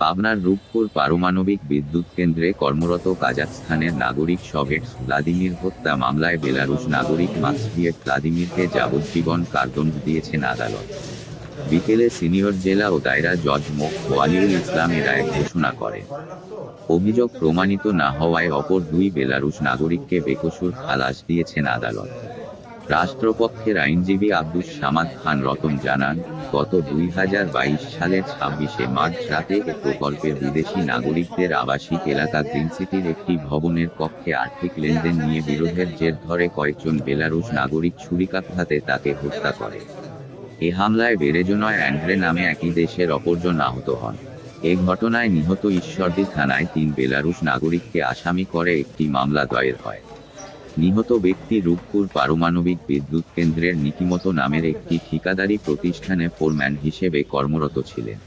পাবনার রূপপুর পারমাণবিক বিদ্যুৎ কেন্দ্রে কর্মরত কাজাখস্তানের নাগরিক সভেট ভ্লাদিমির হত্যা মামলায় বেলারুশ নাগরিক মাক্সভিয়েট ভ্লাদিমিরকে যাবজ্জীবন কারাদণ্ড দিয়েছেন আদালত। বিকেলে সিনিয়র জেলা ও দায়রা জজ মোখ ওয়ালিউল ইসলাম এ রায় ঘোষণা করেন। অভিযোগ প্রমাণিত না হওয়ায় অপর দুই বেলারুশ নাগরিককে বেকসুর খালাস দিয়েছেন আদালত। রাষ্ট্রপক্ষের আইনজীবী আব্দুস সামাদ খান রতন জানান, গত দুই হাজার বাইশ সালের ছাব্বিশে মার্চ রাতে এ প্রকল্পের বিদেশি নাগরিকদের আবাসিক এলাকা গ্রিন সিটির একটি ভবনের কক্ষে আর্থিক লেনদেন নিয়ে বিরোধের জের ধরে কয়েকজন বেলারুশ নাগরিক ছুরিকাঘাতে তাকে হত্যা করে। এ হামলায় বেরেজনয় অ্যান্ড্রে নামে একই দেশের অপরজন আহত হন। এ ঘটনায় নিহত ঈশ্বরদী থানায় তিন বেলারুশ নাগরিককে আসামি করে একটি মামলা দায়ের হয়। নিহত ব্যক্তি রূপপুর পারমাণবিক বিদ্যুৎ কেন্দ্রের নীতিমতো নামের একটি ঠিকাদারি প্রতিষ্ঠানে ফোরম্যান হিসেবে কর্মরত ছিলেন।